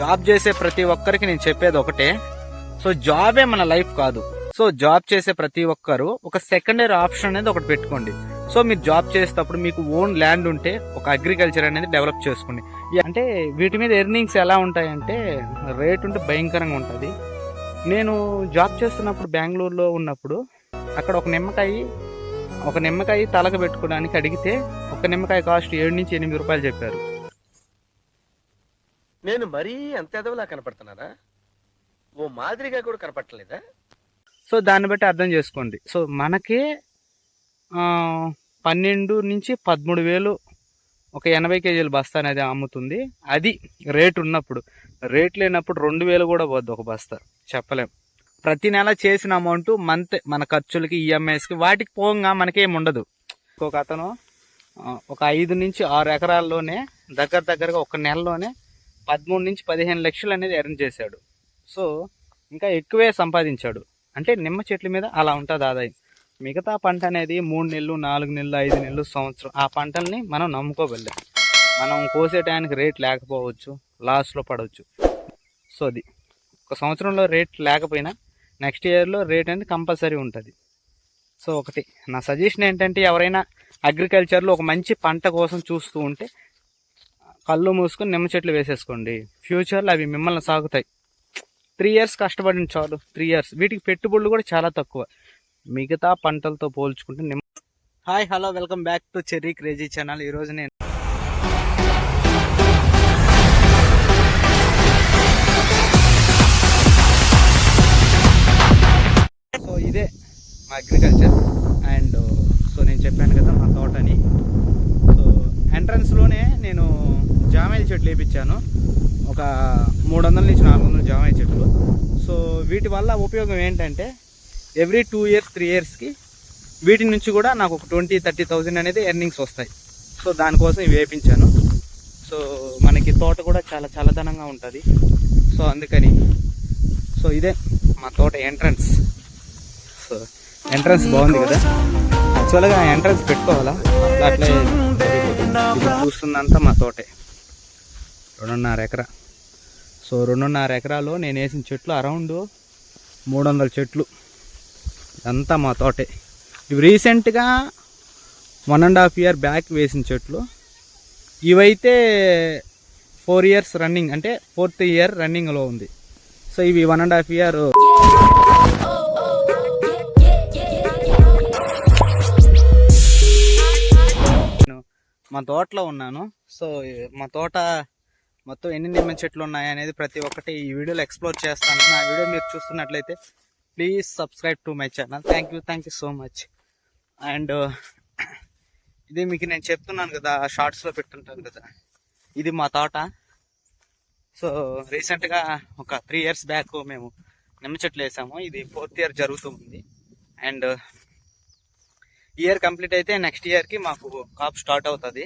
Job చేసే ప్రతి ఒక్కరికి నేను చెప్పేది ఒకటే. సో జాబే మన లైఫ్ కాదు. సో జాబ్ చేసే ప్రతి ఒక్కరు ఒక సెకండరీ ఆప్షన్ అనేది ఒకటి పెట్టుకోండి. సో మీరు జాబ్ చేసేటప్పుడు మీకు ఓన్ ల్యాండ్ ఉంటే ఒక అగ్రికల్చర్ అనేది డెవలప్ చేసుకోండి. అంటే వీటి మీద ఎర్నింగ్స్ ఎలా ఉంటాయంటే రేట్ ఉంటే భయంకరంగా ఉంటుంది. నేను జాబ్ చేస్తున్నప్పుడు బెంగళూరులో ఉన్నప్పుడు అక్కడ ఒక నిమ్మకాయ ఒక నిమ్మకాయ తలకు పెట్టుకోవడానికి అడిగితే ఒక నిమ్మకాయ కాస్ట్ ఏడు నుంచి ఎనిమిది రూపాయలు చెప్పారు. నేను మరీ అంత ఎదవలా కనపడుతున్నారా ఓ మాదిరిగా కూడా కనపడలేదా సో దాన్ని బట్టి అర్థం చేసుకోండి. సో మనకే పన్నెండు నుంచి పదమూడు వేలు ఒక ఎనభై కేజీల బస్తా అనేది అమ్ముతుంది. అది రేట్ ఉన్నప్పుడు. రేట్ లేనప్పుడు రెండు వేలు కూడా పోద్ది ఒక బస్తా. చెప్పలేం. ప్రతి నెల చేసిన అమౌంట్ మంత్ మన ఖర్చులకి ఈఎంఐస్కి వాటికి పోగా మనకేం ఉండదు. ఇంకొక అతను ఒక ఐదు నుంచి ఆరు ఎకరాల్లోనే దగ్గర దగ్గరగా ఒక నెలలోనే పదమూడు నుంచి పదిహేను లక్షలు అనేది ఎర్న్ చేశాడు. సో ఇంకా ఎక్కువే సంపాదించాడు. అంటే నిమ్మ చెట్ల మీద అలా ఉంటుంది ఆదాయం. మిగతా పంట అనేది మూడు నెలలు నాలుగు నెలలు ఐదు నెలలు సంవత్సరం. ఆ పంటల్ని మనం నమ్ముకోగలం. మనం కోసే టయానికి రేట్ లేకపోవచ్చు లాస్లో పడవచ్చు. సో అది. ఒక సంవత్సరంలో రేట్ లేకపోయినా నెక్స్ట్ ఇయర్లో రేట్ అనేది కంపల్సరీ ఉంటుంది. సో ఒకటి. నా సజెషన్ ఏంటంటే ఎవరైనా అగ్రికల్చర్లో ఒక మంచి పంట కోసం చూస్తూ ఉంటే కళ్ళు మూసుకొని నిమ్మ చెట్లు వేసేసుకోండి. ఫ్యూచర్లో అవి మిమ్మల్ని సాగుతాయి. త్రీ ఇయర్స్ కష్టపడిన చాలు. త్రీ ఇయర్స్ వీటికి పెట్టుబడులు కూడా చాలా తక్కువ. మిగతా పంటలతో పోల్చుకుంటే నిమ్మ hi hello welcome back to cherry crazy channel ఈరోజు నేను సో ఇదే మా అగ్రికల్చర్ అండ్ సో నేను చెప్పాను కదా మా తోటని. ఎంట్రన్స్లోనే నేను జామాయిల చెట్లు వేయించాను ఒక మూడు వందల నుంచి నాలుగు వందల జామాయి చెట్లు. సో వీటి వల్ల ఉపయోగం ఏంటంటే ఎవ్రీ టూ ఇయర్స్ త్రీ ఇయర్స్కి వీటి నుంచి కూడా నాకు ఒక ట్వంటీ థర్టీ థౌజండ్ అనేది ఎర్నింగ్స్ వస్తాయి. సో దానికోసం ఇవి సో మనకి తోట కూడా చాలా చల్లదనంగా ఉంటుంది. సో అందుకని సో ఇదే మా తోట ఎంట్రన్స్ సో ఎంట్రన్స్ బాగుంది కదా? యాక్చువల్గా ఎంట్రన్స్ పెట్టుకోవాలా? అట్లా చూస్తుందంతా మా తోటే. రెండున్నర ఎకరా. సో రెండున్నర ఎకరాలో నేను వేసిన చెట్లు అరౌండ్ మూడు వందల చెట్లు. అంతా మా తోటే. ఇవి రీసెంట్గా one and half year back వేసిన చెట్లు. ఇవైతే ఫోర్ ఇయర్స్ రన్నింగ్ అంటే ఫోర్త్ ఇయర్ రన్నింగ్లో ఉంది. సో ఇవి వన్ అండ్ హాఫ్ ఇయర్ మా తోటలో ఉన్నాను. సో మా తోట మొత్తం ఎన్ని నిమ్మ చెట్లు ఉన్నాయి అనేది ప్రతి ఒక్కటి ఈ వీడియోలో ఎక్స్ప్లోర్ చేస్తాను. నా వీడియో మీరు చూస్తున్నట్లయితే please subscribe to my channel thank you thank you so much and ఇది మీకు నేను చెప్తున్నాను కదా షార్ట్స్లో పెట్టుంటాను కదా. ఇది మా తోట. సో రీసెంట్గా ఒక త్రీ ఇయర్స్ బ్యాక్ మేము నిమ్మ చెట్లు వేసాము. ఇది ఫోర్త్ ఇయర్ జరుగుతుంది అండ్ ఇయర్ కంప్లీట్ అయితే నెక్స్ట్ ఇయర్కి మాకు కాప్ స్టార్ట్ అవుతుంది.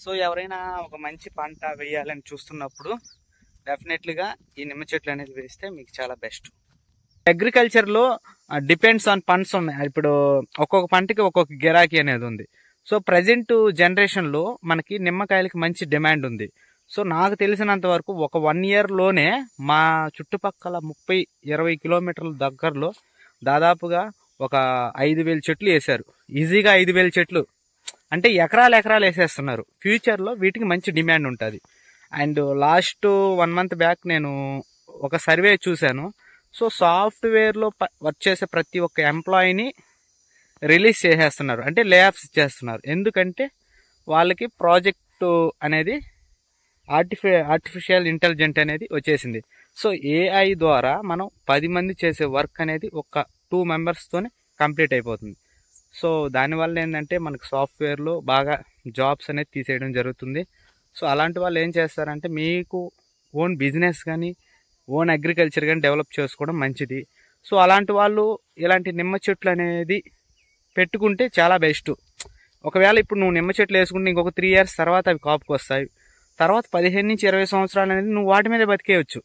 సో ఎవరైనా ఒక మంచి పంట వేయాలని చూస్తున్నప్పుడు డెఫినెట్లీగా ఈ నిమ్మ చెట్లు అనేది వేస్తే మీకు చాలా బెస్ట్ అగ్రికల్చర్లో డిపెండ్స్ ఆన్ పండ్స్ ఉన్నాయి. ఇప్పుడు ఒక్కొక్క పంటకి ఒక్కొక్క గిరాకీ అనేది ఉంది. సో ప్రజెంట్ జనరేషన్లో మనకి నిమ్మకాయలకి మంచి డిమాండ్ ఉంది. సో నాకు తెలిసినంత వరకు ఒక వన్ ఇయర్లోనే మా చుట్టుపక్కల ముప్పై ఇరవై కిలోమీటర్ల దగ్గరలో దాదాపుగా ఒక ఐదు వేల చెట్లు వేశారు. ఈజీగా ఐదు వేల చెట్లు. అంటే ఎకరాలు ఎకరాలు వేసేస్తున్నారు. ఫ్యూచర్లో వీటికి మంచి డిమాండ్ ఉంటుంది. And last one month back నేను ఒక సర్వే చూశాను. సో సాఫ్ట్వేర్లో వర్క్ చేసే ప్రతి ఒక్క ఎంప్లాయీని రిలీజ్ చేసేస్తున్నారు. అంటే లేఆఫ్స్ చేస్తున్నారు. ఎందుకంటే వాళ్ళకి ప్రాజెక్టు అనేది ఆర్టిఫి ఆర్టిఫిషియల్ ఇంటెలిజెంట్ అనేది వచ్చేసింది. సో ఏఐ ద్వారా మనం పది మంది చేసే వర్క్ అనేది ఒక టూ మెంబర్స్తోనే కంప్లీట్ అయిపోతుంది. సో దానివల్ల ఏంటంటే మనకు సాఫ్ట్వేర్లో బాగా జాబ్స్ అనేది తీసేయడం జరుగుతుంది. సో అలాంటి వాళ్ళు ఏం చేస్తారంటే మీకు ఓన్ బిజినెస్ కానీ ఓన్ అగ్రికల్చర్ కానీ డెవలప్ చేసుకోవడం మంచిది. సో అలాంటి వాళ్ళు ఇలాంటి నిమ్మ చెట్లు అనేది పెట్టుకుంటే చాలా బెస్ట్. ఒకవేళ ఇప్పుడు నువ్వు నిమ్మ చెట్లు వేసుకుంటే ఇంకొక త్రీ ఇయర్స్ తర్వాత అవి కాపుకి వస్తాయి తర్వాత పదిహేను నుంచి ఇరవై సంవత్సరాలు అనేది నువ్వు వాటి మీద బతికేయచ్చు.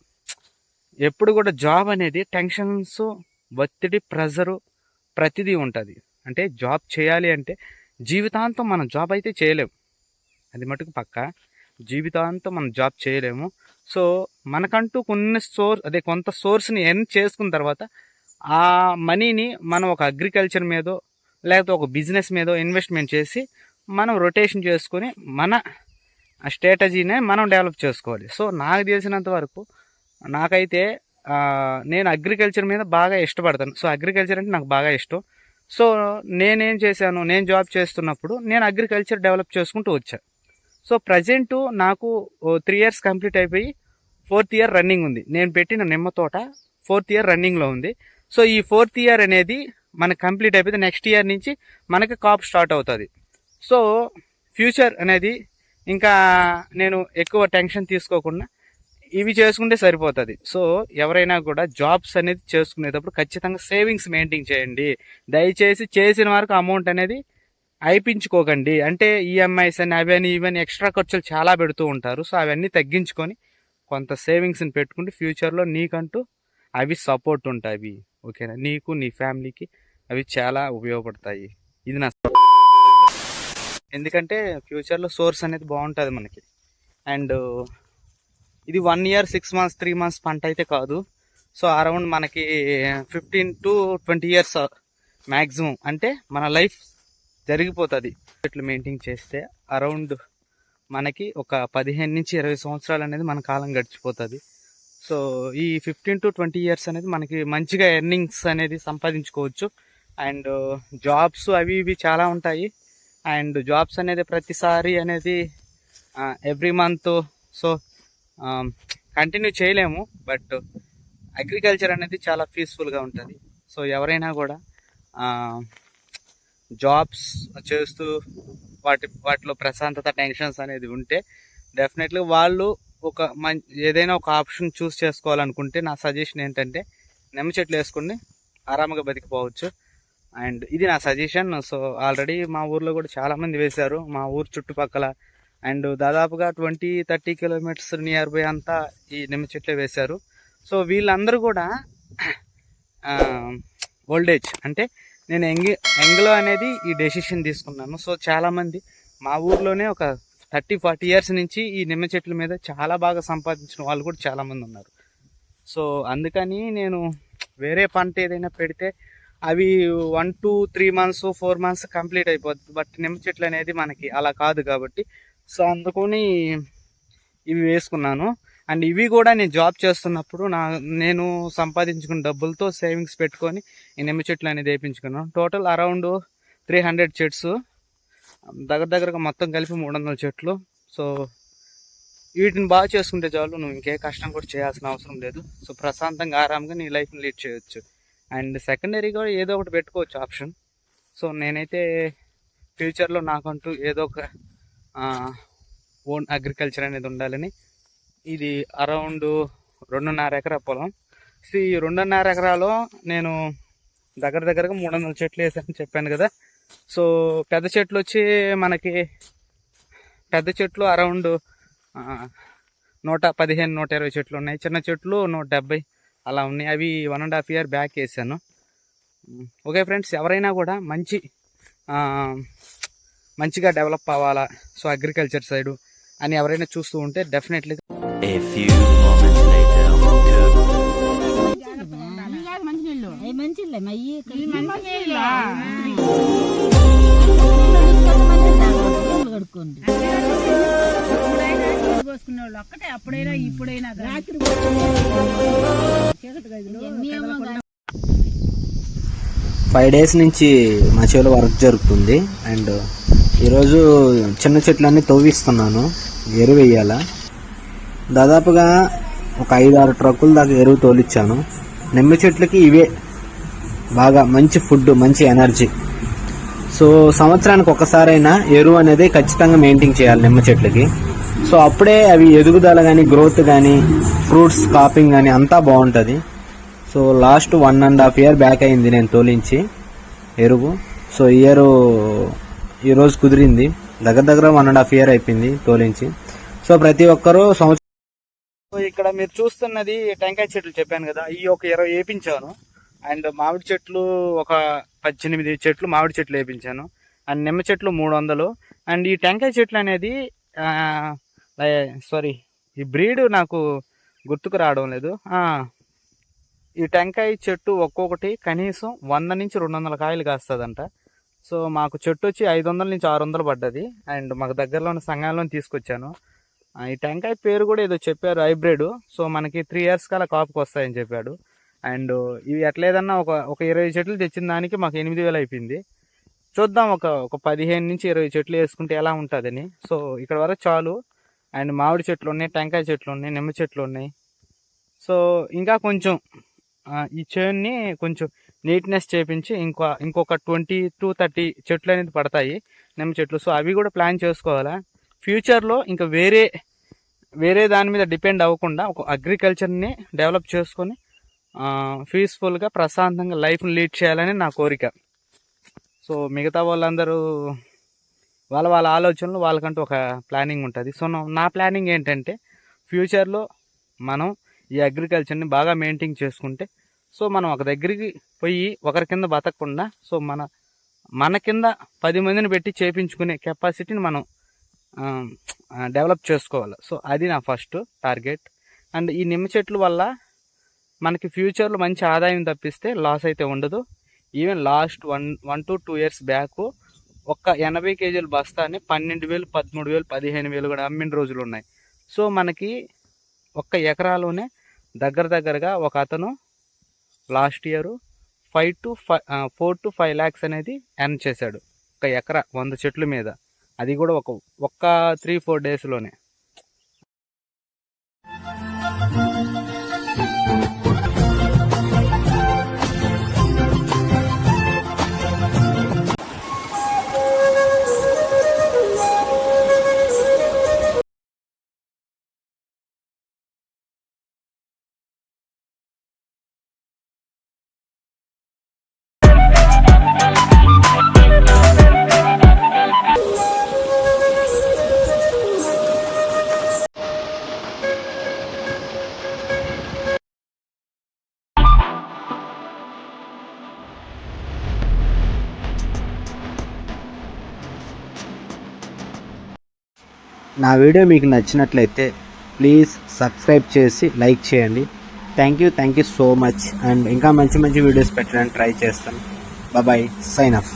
ఎప్పుడు కూడా జాబ్ అనేది టెన్షన్స్ ఒత్తిడి ప్రెజరు ప్రతిదీ ఉంటుంది. అంటే జాబ్ చేయాలి అంటే జీవితాంతం మనం జాబ్ అయితే చేయలేము అది మటుకు పక్క. జీవితాంతం మనం జాబ్ చేయలేము. సో మనకంటూ కొన్ని సోర్స్ అదే కొంత సోర్స్ని ఎర్న్ చేసుకున్న తర్వాత ఆ మనీని మనం ఒక అగ్రికల్చర్ మీదో లేకపోతే ఒక బిజినెస్ మీదో ఇన్వెస్ట్మెంట్ చేసి మనం రొటేషన్ చేసుకొని మన స్ట్రాటజీనే మనం డెవలప్ చేసుకోవాలి. సో నాకు తెలిసినంత వరకు నాకైతే నేను అగ్రికల్చర్ మీద బాగా ఇష్టపడతాను. సో అగ్రికల్చర్ అంటే నాకు బాగా ఇష్టం. సో నేనేం చేశాను నేను జాబ్ చేస్తున్నప్పుడు నేను అగ్రికల్చర్ డెవలప్ చేసుకుంటూ వచ్చాను సో ప్రజెంట్ నాకు త్రీ ఇయర్స్ కంప్లీట్ అయిపోయి ఫోర్త్ ఇయర్ రన్నింగ్ ఉంది. నేను పెట్టిన నిమ్మ తోట ఫోర్త్ ఇయర్ రన్నింగ్లో ఉంది. సో ఈ ఫోర్త్ ఇయర్ అనేది మనకు కంప్లీట్ అయిపోతే నెక్స్ట్ ఇయర్ నుంచి మనకి కాప్ స్టార్ట్ అవుతుంది. సో ఫ్యూచర్ అనేది ఇంకా నేను ఎక్కువ టెన్షన్ తీసుకోకుండా ఇవి చేసుకుంటే సరిపోతుంది. సో ఎవరైనా కూడా జాబ్స్ అనేది చేసుకునేటప్పుడు ఖచ్చితంగా సేవింగ్స్ మెయింటైన్ చేయండి. దయచేసి చేసిన వరకు అమౌంట్ అనేది అయిపించుకోకండి. అంటే ఈఎంఐస్ అని అవన్నీ ఇవన్నీ ఎక్స్ట్రా ఖర్చులు చాలా పెడుతూ ఉంటారు. సో అవన్నీ తగ్గించుకొని కొంత సేవింగ్స్ని పెట్టుకుంటే ఫ్యూచర్లో నీకంటూ అవి సపోర్ట్ ఉంటాయి. ఓకేనా? నీకు నీ ఫ్యామిలీకి అవి చాలా ఉపయోగపడతాయి. ఇది నా ఎందుకంటే ఫ్యూచర్లో సోర్స్ అనేది బాగుంటుంది మనకి. అండ్ ఇది one year six months three months పంట అయితే కాదు. సో అరౌండ్ మనకి fifteen to twenty years maximum అంటే మన లైఫ్ జరిగిపోతుంది. ఇట్లు మెయింటైన్ చేస్తే అరౌండ్ మనకి ఒక పదిహేను నుంచి ఇరవై సంవత్సరాలు అనేది మన కాలం గడిచిపోతుంది. సో ఈ ఫిఫ్టీన్ టు ట్వంటీ ఇయర్స్ అనేది మనకి మంచిగా ఎర్నింగ్స్ అనేది సంపాదించుకోవచ్చు. అండ్ జాబ్స్ అవి ఇవి చాలా ఉంటాయి. అండ్ జాబ్స్ అనేది ప్రతిసారి అనేది ఎవ్రీ మంత్ సో కంటిన్యూ చేయలేము బట్ అగ్రికల్చర్ అనేది చాలా పీస్ఫుల్గా ఉంటుంది. సో ఎవరైనా కూడా జాబ్స్ చేస్తూ వాటి వాటిలో ప్రశాంతత టెన్షన్స్ అనేది ఉంటే డెఫినెట్లీ వాళ్ళు ఒక మం ఏదైనా ఒక ఆప్షన్ చూస్ చేసుకోవాలనుకుంటే నా సజెషన్ ఏంటంటే నిమ్మ చెట్లు వేసుకుని ఆరాముగా బతికిపోవచ్చు. అండ్ ఇది నా సజెషన్ సో ఆల్రెడీ మా ఊర్లో కూడా చాలామంది వేశారు. మా ఊరు చుట్టుపక్కల అండ్ దాదాపుగా twenty thirty kilometres near by అంతా ఈ నిమ్మ చెట్లే వేశారు. సో వీళ్ళందరూ కూడా ఓల్డ్ ఏజ్. అంటే నేను ఎంగి ఎంగ్లో అనేది ఈ డెసిషన్ తీసుకున్నాను. సో చాలామంది మా ఊర్లోనే ఒక థర్టీ ఫార్టీ ఇయర్స్ నుంచి ఈ నిమ్మ చెట్ల మీద చాలా బాగా సంపాదించిన వాళ్ళు కూడా చాలామంది ఉన్నారు. సో అందుకని నేను వేరే పంట ఏదైనా పెడితే అవి one two three months four months complete అయిపోద్ది. బట్ నిమ్మ చెట్లు అనేది మనకి అలా కాదు కాబట్టి సో అందుకని ఇవి వేసుకున్నాను. అండ్ ఇవి కూడా నేను జాబ్ చేస్తున్నప్పుడు నా నేను సంపాదించుకున్న డబ్బులతో సేవింగ్స్ పెట్టుకొని ఈ నిమ్మ చెట్లు అనేది వేయించుకున్నాను. టోటల్ అరౌండ్ త్రీ హండ్రెడ్ చెట్స్. దగ్గర దగ్గరగా మొత్తం కలిపి మూడు వందల చెట్లు. సో వీటిని బాగా చేసుకుంటే చాలు నువ్వు ఇంకే కష్టం కూడా చేయాల్సిన అవసరం లేదు. సో ప్రశాంతంగా ఆరాంగా నీ లైఫ్ని లీడ్ చేయొచ్చు. అండ్ సెకండరీ కూడా ఏదో ఒకటి పెట్టుకోవచ్చు ఆప్షన్. సో నేనైతే ఫ్యూచర్లో నాకంటూ ఏదో ఒక ఓన్ అగ్రికల్చర్ అనేది ఉండాలని. ఇది అరౌండ్ రెండున్నర ఎకరా పొలం. సో ఈ రెండున్నర ఎకరాలో నేను దగ్గర దగ్గరగా మూడు వందల చెట్లు వేసాను చెప్పాను కదా. సో పెద్ద చెట్లు వచ్చి మనకి పెద్ద చెట్లు అరౌండ్ నూట పదిహేను నూట ఇరవై చెట్లు ఉన్నాయి. చిన్న చెట్లు నూట డెబ్బై అలా ఉన్నాయి. అవి one and half year back వేసాను ఓకే ఫ్రెండ్స్ ఎవరైనా కూడా మంచి మంచిగా డెవలప్ అవ్వాలా? సో అగ్రికల్చర్ సైడు అని ఎవరైనా చూస్తూ ఉంటే డెఫినెట్లీ పోసుకునే వాళ్ళు ఒక్కటే అప్పుడైనా ఇప్పుడైనా. రాత్రి ఫైవ్ డేస్ నుంచి మా చేలో వర్క్ జరుగుతుంది. అండ్ ఈరోజు చిన్న చెట్లన్నీ తవ్విస్తున్నాను ఎరువు వేయాలా దాదాపుగా ఒక ఐదు ఆరు ట్రక్కుల దాకా ఎరువు తోలిచ్చాను. నిమ్మ చెట్లకి ఇవే బాగా మంచి ఫుడ్ మంచి ఎనర్జీ. సో సంవత్సరానికి ఒకసారైనా ఎరువు అనేది ఖచ్చితంగా మెయింటైన్ చేయాలి నిమ్మ చెట్లకి. సో అప్పుడే అవి ఎదుగుదల కానీ గ్రోత్ కానీ ఫ్రూట్స్ కాపింగ్ కానీ అంతా బాగుంటుంది. So last one and half year back అయింది నేను తోలించి ఎరువు. సో ఇయర్ ఈరోజు కుదిరింది. దగ్గర దగ్గర వన్ అండ్ హాఫ్ ఇయర్ అయిపోయింది తోలించి. సో ప్రతి ఒక్కరూ సంవత్సరం ఇక్కడ మీరు చూస్తున్నది టెంకాయ చెట్లు చెప్పాను కదా. ఈ ఒక ఇరవై వేపించాను. అండ్ మామిడి చెట్లు ఒక పద్దెనిమిది చెట్లు మామిడి చెట్లు వేపించాను. అండ్ నిమ్మ చెట్లు మూడు వందలు. అండ్ ఈ టెంకాయ చెట్లు అనేది సారీ ఈ బ్రీడ్ నాకు గుర్తుకు రావడం లేదు. ఈ టెంకాయ చెట్టు ఒక్కొక్కటి కనీసం వంద నుంచి రెండు వందల కాయలు కాస్తుందంట. సో మాకు చెట్టు వచ్చి ఐదు వందల నుంచి ఆరు వందలు పడ్డది. అండ్ మాకు దగ్గరలో ఉన్న సంఘంలో తీసుకొచ్చాను. ఈ టెంకాయ పేరు కూడా ఏదో చెప్పారు హైబ్రిడ్. సో మనకి త్రీ ఇయర్స్ కల్లా కాపుకి వస్తాయని చెప్పాడు. అండ్ ఇవి ఎట్లేదన్నా ఒక ఒక ఇరవై చెట్లు తెచ్చిన దానికి మాకు ఎనిమిది వేలు అయిపోయింది. చూద్దాం ఒక ఒక పదిహేను నుంచి ఇరవై చెట్లు వేసుకుంటే ఎలా ఉంటుందని. సో ఇక్కడ వరకు చాలు. అండ్ మామిడి చెట్లు ఉన్నాయి టెంకాయ చెట్లు ఉన్నాయి నిమ్మ చెట్లు ఉన్నాయి. సో ఇంకా కొంచెం ఈ చేన్ని కొంచెం నీట్నెస్ చేపించి ఇంకో ఇంకొక ట్వంటీ టు థర్టీ చెట్లు అనేది పడతాయి నిమ్మ చెట్లు. సో అవి కూడా ప్లాన్ చేసుకోవాలా? ఫ్యూచర్లో ఇంకా వేరే వేరే దాని మీద డిపెండ్ అవ్వకుండా ఒక అగ్రికల్చర్ని డెవలప్ చేసుకొని పీస్ఫుల్గా ప్రశాంతంగా లైఫ్ని లీడ్ చేయాలని నా కోరిక. సో మిగతా వాళ్ళందరూ వాళ్ళ వాళ్ళ ఆలోచనలు వాళ్ళకంటూ ఒక ప్లానింగ్ ఉంటుంది. సో నా- నా ప్లానింగ్ ఏంటంటే ఫ్యూచర్లో మనం ఈ అగ్రికల్చర్ని బాగా మెయింటైన్ చేసుకుంటే సో మనం ఒక దగ్గరికి పోయి ఒకరి కింద బతకకుండా సో మన మన కింద పది మందిని పెట్టి చేపించుకునే కెపాసిటీని మనం డెవలప్ చేసుకోవాలి. సో అది నా ఫస్ట్ టార్గెట్. అండ్ ఈ నిమ్మ చెట్ల వల్ల మనకి ఫ్యూచర్లో మంచి ఆదాయం తప్పిస్తే లాస్ అయితే ఉండదు. Even last one one to two years back ఒక్క ఎనభై కేజీల బస్తాని పన్నెండు వేలు పదమూడు వేలు పదిహేను వేలు కూడా అమ్మిన రోజులు ఉన్నాయి. సో మనకి ఒక్క ఎకరాలోనే దగ్గర దగ్గరగా ఒక అతను last year five to five four to five lakhs అనేది ఎర్న్ చేశాడు. ఒక ఎకరా వంద చెట్ల మీద. అది కూడా ఒక ఒక్క త్రీ ఫోర్ డేస్లోనే. నా వీడియో మీకు నచ్చినట్లయితే ప్లీజ్ సబ్స్క్రైబ్ చేసి లైక్ చేయండి. Thank you thank you so much and ఇంకా మంచి మంచి వీడియోస్ పెట్టడానికి ట్రై చేస్తాను. Bye sign of